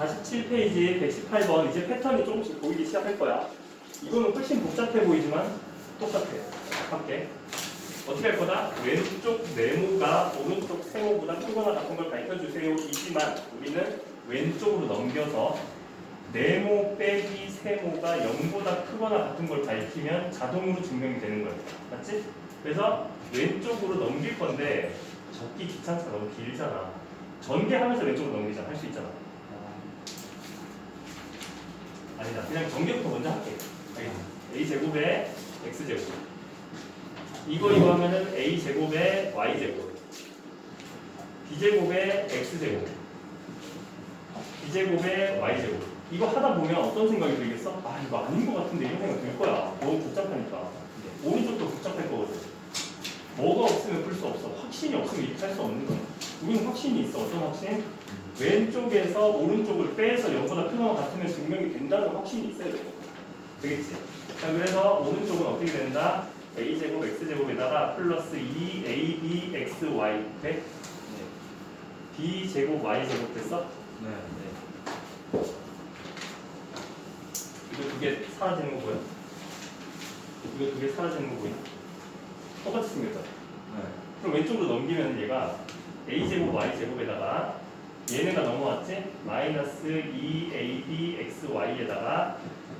47페이지 118번 이제 패턴이 조금씩 보이기 시작할 거야. 이거는 훨씬 복잡해 보이지만 똑같아. 함께. 어떻게 할 거다? 왼쪽 네모가 오른쪽 세모보다 크거나 같은 걸 가르쳐 주세요. 이지만 우리는 왼쪽으로 넘겨서 네모 빼기 세모가 0보다 크거나 같은 걸 밝히면 자동으로 증명이 되는 거예요. 맞지? 그래서 왼쪽으로 넘길 건데 적기 귀찮잖아. 너무 길잖아. 전개하면서 왼쪽으로 넘기자. 할 수 있잖아. 아니다. 그냥 전개부터 먼저 할게. a 제곱에 x 제곱. 이거 이거 하면은 a 제곱에 y 제곱. b 제곱에 x 제곱. b 제곱에 y 제곱. 이거 하다 보면 어떤 생각이 들겠어? 아 이거 아닌 것 같은데 이런 생각 들 거야. 너무 복잡하니까. 오른쪽도 복잡할 거거든. 뭐가 없으면 풀 수 없어. 확신이 없으면 이렇게 할 수 없는 거야. 우리는 확신이 있어. 어떤 확신? 왼쪽에서 오른쪽을 빼서 0보다 크거나 같으면 증명이 된다는 확신이 있어야 돼. 되겠지? 자, 그래서 오른쪽은 어떻게 된다? a제곱 x제곱에다가 플러스 2ab xy 돼? b제곱 y제곱 됐어? 네. 이거 두 개 사라지는 거 보여? 이거 두 개 사라지는 거 보여? 똑같이 생겼잖아. 네. 그럼 왼쪽으로 넘기면 얘가 a제곱 y제곱에다가 얘네가 넘어왔지? 마이너스 2ab xy에다가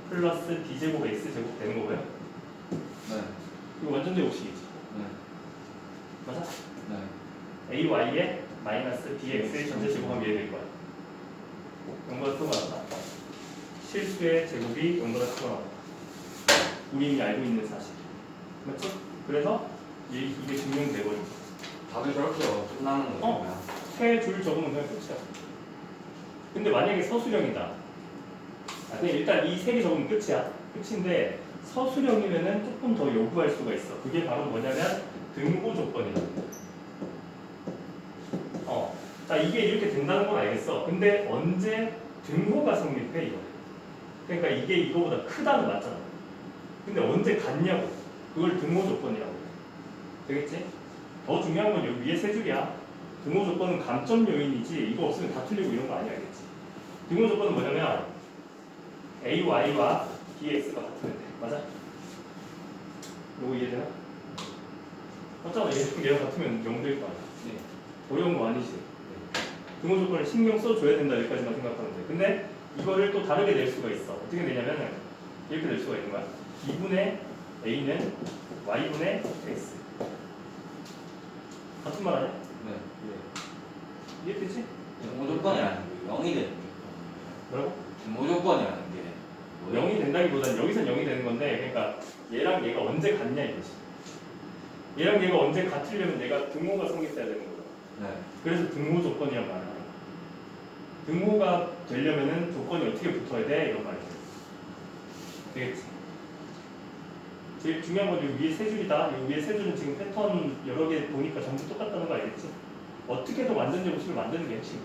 플러스 b제곱 x제곱 되는 거고요. 네. 이거 완전 제곱식이지. 네. 맞아? 네. ay에 마이너스 bx의 전체 제곱하면 얘 될 거야. 0보다 크거나 같다. 실수의 제곱이 0보다 크거나 같다. 우리 이미 알고 있는 사실. 맞지? 그래서 얘- 이게 증명돼버린 거야. 답이 저렇게 끝나는 거예요. 어? 세 줄 적으면 그냥 끝이야. 근데 만약에 서술형이다. 아, 일단 이세개 적으면 끝이야. 끝인데 서술형이면은 조금 더 요구할 수가 있어. 그게 바로 뭐냐면 등호 조건이야. 어. 자, 이게 이렇게 된다는 건 알겠어. 근데 언제 등호가 성립해, 이거? 그러니까 이게 이거보다 크다는 맞잖아. 근데 언제 같냐고. 그걸 등호 조건이라고. 되겠지? 더 중요한 건 여기 위에 세 줄이야. 등호 조건은 감점 요인이지 이거 없으면 다 틀리고 이런 거 아니야 알겠지? 등호 조건은 뭐냐면 AY와 BX가 같으면 돼 맞아? 요거 이해되나? 맞잖아 얘, 얘랑 같으면 0될 거 아니야 네. 어려운 거 아니지? 등호 조건을 신경 써줘야 된다 여기까지만 생각하는데 근데 이거를 또 다르게 낼 수가 있어 어떻게 되냐면은 이렇게 낼 수가 있는 거야 2분의 A는 Y분의 X 같은 말 아니야? 네. 이해되지? 무조건이라는 게 0이 되는 게. 뭐라고? 무조건이라는 게. 뭐예요? 0이 된다기보다는 여기선 0이 되는 건데 그러니까 얘랑 얘가 언제 같냐 이거지 얘랑 얘가 언제 같으려면 내가 등호가 성립해야 되는 거야 네. 그래서 등호 조건이란 말이야 등호가 되려면은 조건이 어떻게 붙어야 돼 이런 말이야 되겠지 제일 중요한 건 여기 위에 세 줄이다. 이 위에 세 줄은 지금 패턴 여러 개 보니까 전부 똑같다는 거 알겠지? 어떻게든 완전 제곱식을 만드는 게 핵심